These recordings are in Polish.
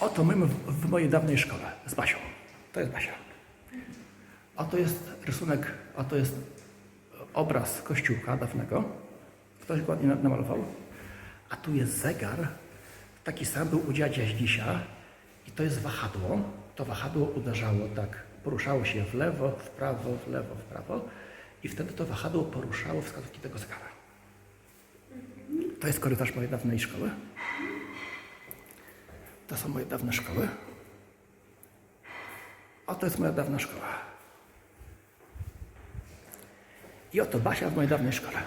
Oto my w, mojej dawnej szkole z Basią. To jest Basia. A to jest rysunek, a to jest obraz kościółka dawnego. Ktoś go ładnie na- namalował. A tu jest zegar. Taki sam był u dziadzia. I to jest wahadło. To wahadło uderzało tak, poruszało się w lewo, w prawo, w lewo, w prawo. I wtedy to wahadło poruszało wskazówki tego zegara. To jest korytarz mojej dawnej szkoły. To są moje dawne szkoły. Oto jest moja dawna szkoła. I oto Basia w mojej dawnej szkole.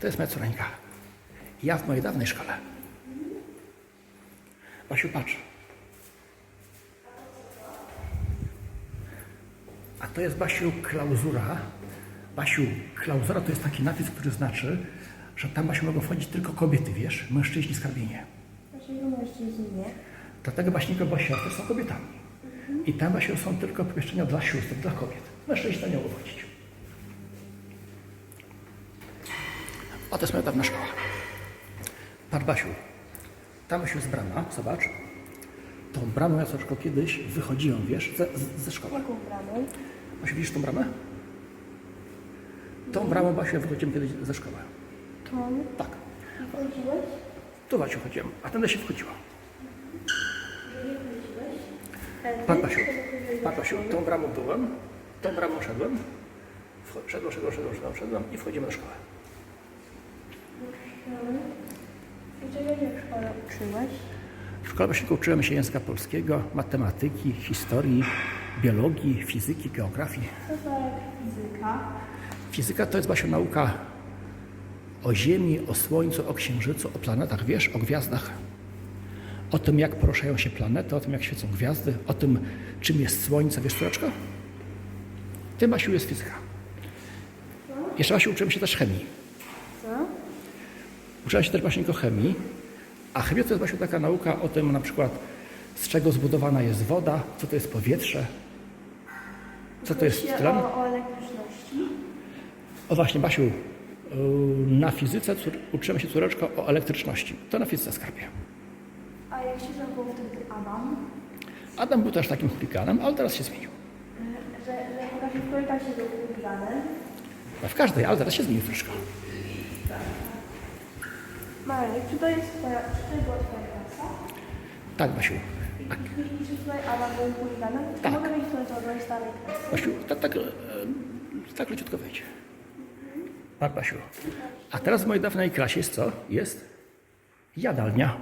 To jest moja córeńka. Ja w mojej dawnej szkole. Basiu, patrz. A to jest Basiu klauzura. Basiu, klauzura to jest taki napis, który znaczy, że tam Basiu mogą wchodzić tylko kobiety, wiesz, mężczyźni skarbienie. Dlaczego mężczyźni nie? Dlatego baśniko, bo siostry są kobietami. I tam właśnie są tylko pomieszczenia dla sióstr, dla kobiet. Mężczyźni tam nie mogą wchodzić. O, to jest moja dawna szkoła. Patrz, Basiu, tam już jest brama, zobacz. Tą bramą ja troszkę kiedyś wychodziłem, wiesz, ze, ze szkoły. Jaką bramą? Basiu, widzisz tą bramę? Tą bramą, Basiu, ja wychodziłem kiedyś ze szkoły. Tą? Tak. Wchodziłeś? Tu, Basiu, chodziłem, a tędy się? Tędy? Pan do pan Basiu, szkoły? tą bramą byłem, tą bramą szedłem, szedłem, szedłem, szedłem, szedłem, szedłem i wchodzimy do szkoły. W szkole uczyłeś? W szkole właśnie uczyłem się języka polskiego, matematyki, historii, biologii, fizyki, geografii. Co to jak fizyka? Fizyka to jest właśnie nauka o Ziemi, o Słońcu, o Księżycu, o planetach, wiesz, o gwiazdach. O tym, jak poruszają się planety, o tym, jak świecą gwiazdy, o tym, czym jest Słońce, wiesz, córeczko? Tym, Basiu, jest fizyka. Jeszcze Basiu, uczyłem się też chemii. Co? Uczyłem się też właśnie chemii, a chemia to jest właśnie taka nauka o tym na przykład, z czego zbudowana jest woda, co to jest powietrze, co to jest tlen. O, o elektryczności? O właśnie, Basiu, na fizyce uczyłem się córeczko o elektryczności. To na fizyce skarbie. A jak się zachował wtedy Adam? Adam był też takim chuliganem, ale teraz się zmienił. Że, że w korytarzu był chuliganem. No w każdej, ale teraz się zmienił troszkę. Marek, czy to jest twoja, czy to była twoja klasa? Tak, Basiu. Tak. I, czy tutaj Adam był chuliganem? Tak. Mogę mieć to do starej klasy. Basiu, tak, tak, tak leciutko wejdź. Tak, Basiu. A teraz w mojej dawnej klasie jest co? Jest jadalnia.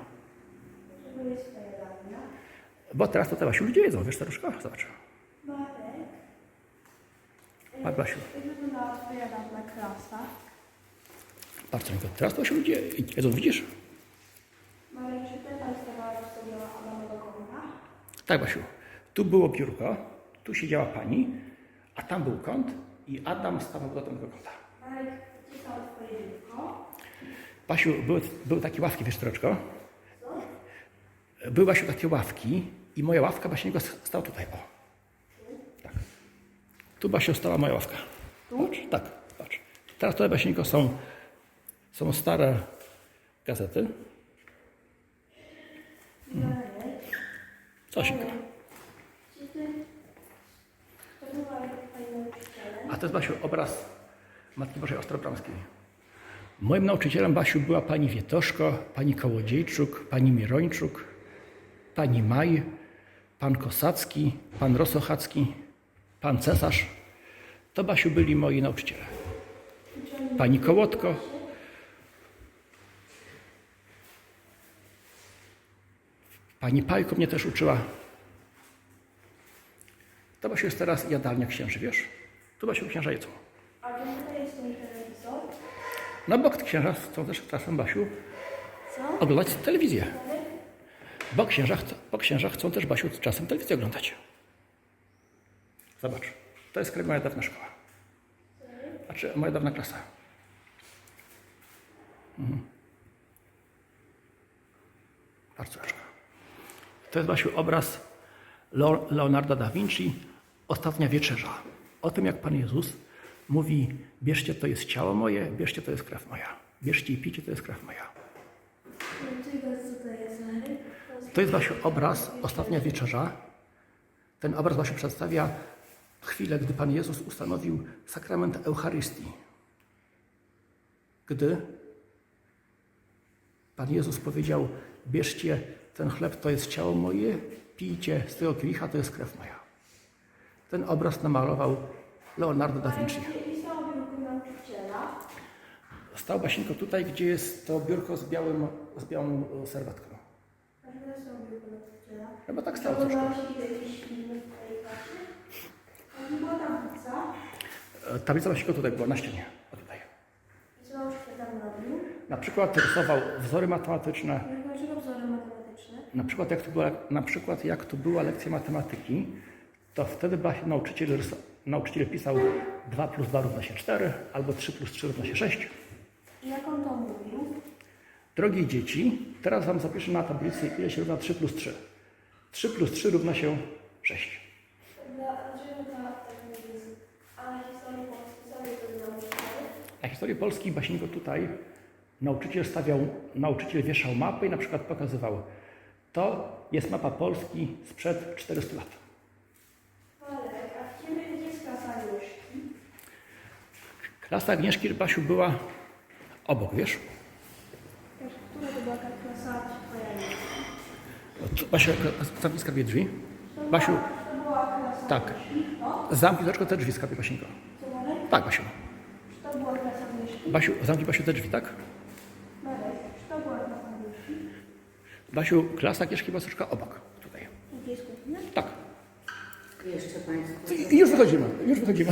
Bo teraz to te Basiu ludzie jedzą, wiesz, staruszko? Zobacz. Patrz, Basiu. Patrz, Córeczko, teraz to Basiu ludzie jedzą, widzisz? Marek, czy ty tam stawałaś sobie Adamowego kąta? Tak, Basiu. Tu było biurko, tu siedziała pani, a tam był kąt i Adam stawał do tego kąta. Marek, gdzie twoje dziecko? Basiu, były, były takie ławki, wiesz, Córeczko? Były, Basiu, takie ławki i moja ławka, Basiego, stała tutaj, o. Tak. Tu, Basiu, stała moja ławka. Patrz, tak, patrz. Teraz tutaj, Basieńko, są, są stare gazety. Co, pani nauczycielem? A to jest, Basiu, obraz Matki Bożej Ostrobramskiej. Moim nauczycielem, Basiu, była pani Wietoszko, pani Kołodziejczuk, pani Mirończuk, pani Maj, pan Kosacki, pan Rosochacki, pan Cesarz. To, Basiu, byli moi nauczyciele. Pani Kołotko. Pani Pajko mnie też uczyła. To, Basiu, jest teraz jadalnia księży, wiesz? Tu, Basiu, księża jedzą. A czy tutaj jest ten telewizor? No bo księża chcą też czasem, Basiu, Co? oglądać telewizję. Bo księża, bo księża chcą też, Basiu, czasem telewizję oglądać. Zobacz, to jest moja dawna szkoła. Znaczy, moja dawna klasa. Mhm. Bardzo córeczka. To jest, Basiu, obraz Leo- Leonarda da Vinci, Ostatnia Wieczerza. O tym, jak Pan Jezus mówi, bierzcie, to jest ciało moje, bierzcie, to jest krew moja. Bierzcie i pijcie, to jest krew moja. To jest właśnie obraz Ostatnia Wieczerza. Ten obraz właśnie przedstawia chwilę, gdy Pan Jezus ustanowił sakrament Eucharystii. Gdy Pan Jezus powiedział, bierzcie ten chleb, to jest ciało moje, pijcie z tego kielicha, to jest krew moja. Ten obraz namalował Leonardo da Vinci. Biurku nauczyciela. Stał Basinko tutaj, gdzie jest to biurko z, białym, z białą e, nauczyciela. Chyba tak stało To troszkę. tablica. E, Basinko tutaj była na ścianie. O tutaj. Na przykład rysował wzory matematyczne, Dlaczego wzory matematyczne? Na przykład, jak to była, na przykład jak to była lekcja matematyki, to wtedy nauczyciel, ryso- nauczyciel pisał 2 plus 2 równa się 4, albo 3 plus 3 równa się 6. I jak on to mówił? Drogie dzieci, teraz Wam zapiszę na tablicy, ile się równa 3 plus 3. 3 plus 3 równa się 6. Dlaczego ta tak jest? A historię Polski sobie to nauczyciel? Na historii Polski Basinko tutaj nauczyciel stawiał, nauczyciel wieszał mapy i na przykład pokazywał, to jest mapa Polski sprzed 400 lat. Ale, a gdzie gdzie jest klasa Agnieszki? Klasa Agnieszki Basiu była obok, wiesz? Która to była klasa twoja Basiu, zamknij skarbie drzwi. Basiu, tak. Zamknij troszkę te drzwi, skarbie Basinko. Tak, Basiu. Czy to była klasa Agnieszki? Basiu, zamknij Basiu te drzwi, tak? Marek, czy to była klasa Agnieszki? Basiu, klasa Agnieszki była troszkę obok, tutaj. Gdzie jest kuchnia? Tak. Jeszcze Państwo. I już wychodzimy, już wychodzimy.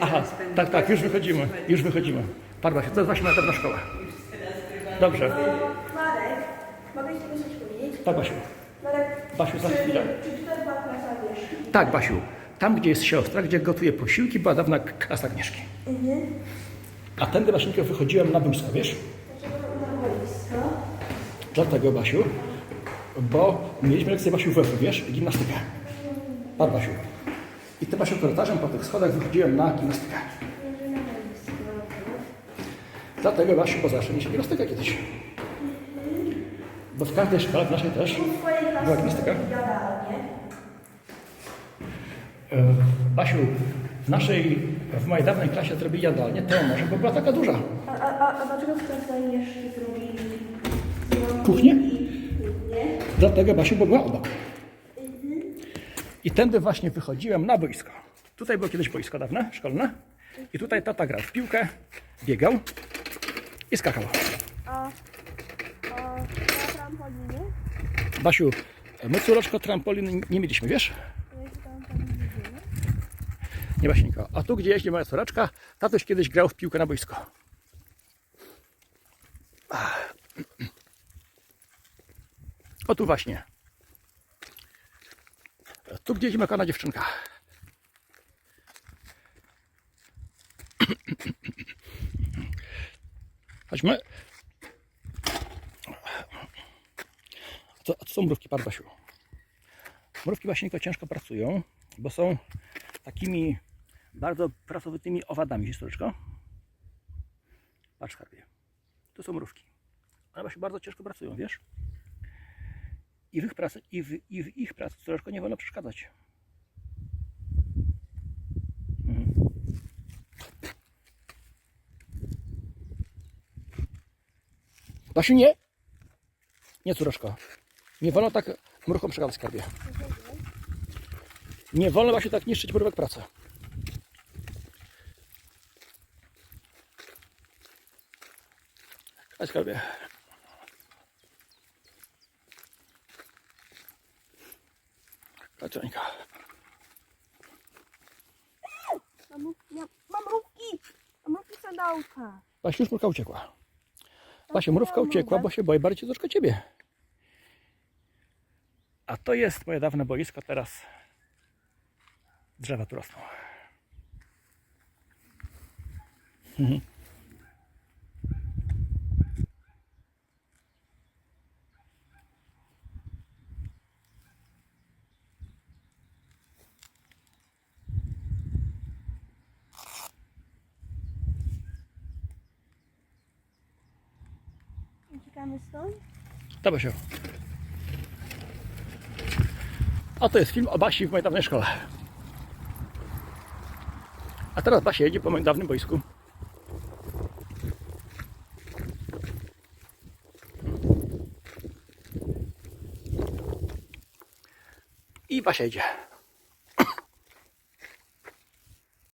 Aha, tak, tak, już wychodzimy, już wychodzimy. Pan Basiu, to jest właśnie dawna szkoła. Dobrze. No, Marek, mogę ci coś powiedzieć? Tak, Basiu. Marek, Basiu, za czy, chwilę. czy to była klasa Agnieszki? Tak, Basiu. Tam, gdzie jest siostra, gdzie gotuje posiłki, była dawna klasa Agnieszki. Mhm. A tędy, Basinko, wychodziłem na boisko, wiesz? Dlaczego na boisko? Dlatego, Basiu, bo mieliśmy lekcję, Basiu, WF, wiesz, gimnastykę. Pan Basiu. I ty, Basiu, korytarzem po tych schodach wychodziłem na gimnastykę. Na. Dlatego Basiu, bo zawsze mieliśmy gimnastykę kiedyś. Bo w każdej szkole, w naszej też, Była gimnastyka? e, Basiu, w naszej, w mojej dawnej klasie zrobili jadalnię, to może, bo była taka duża. A, a, a, dlaczego w klasa Agnieszki zrobili kuchnię? Dlatego, Basiu, bo była obok. I tędy właśnie wychodziłem na boisko. Tutaj było kiedyś boisko dawne, szkolne. I tutaj tata grał w piłkę, biegał i skakał. A, a na trampolinie? Basiu, my córeczko trampoliny nie mieliśmy, wiesz? Nie Basieńko. A tu, gdzie jeździ moja córeczka, tatuś kiedyś grał w piłkę na boisko. O tu właśnie. Tu, gdzie jeździ makana dziewczynka. Chodźmy. A to, a to są mrówki, pan Basiu. Mrówki Basieńko ciężko pracują, bo są takimi bardzo pracowitymi owadami, historiczko. Patrz skarbie. To są mrówki. One właśnie bardzo ciężko pracują, wiesz? I w ich pracy, i w, i w ich pracy córeczko nie wolno przeszkadzać. Mhm. Basiu, nie! Nie, córeczko. Nie wolno tak mruchom przeszkadzać skarbie. Nie wolno właśnie tak niszczyć mrówek pracy. Skarbie. Czeńka. Mam, mrówki! Mrówki sandałka. Basiu, już mrówka uciekła. Basia, mrówka uciekła, bo się boi bardziej troszkę ciebie. A to jest moje dawne boisko, teraz drzewa tu rosną. Mhm. Uciekamy stąd? To Basio. A to jest film o Basi w mojej dawnej szkole. A teraz Basia jedzie po moim dawnym boisku. I Basia jedzie.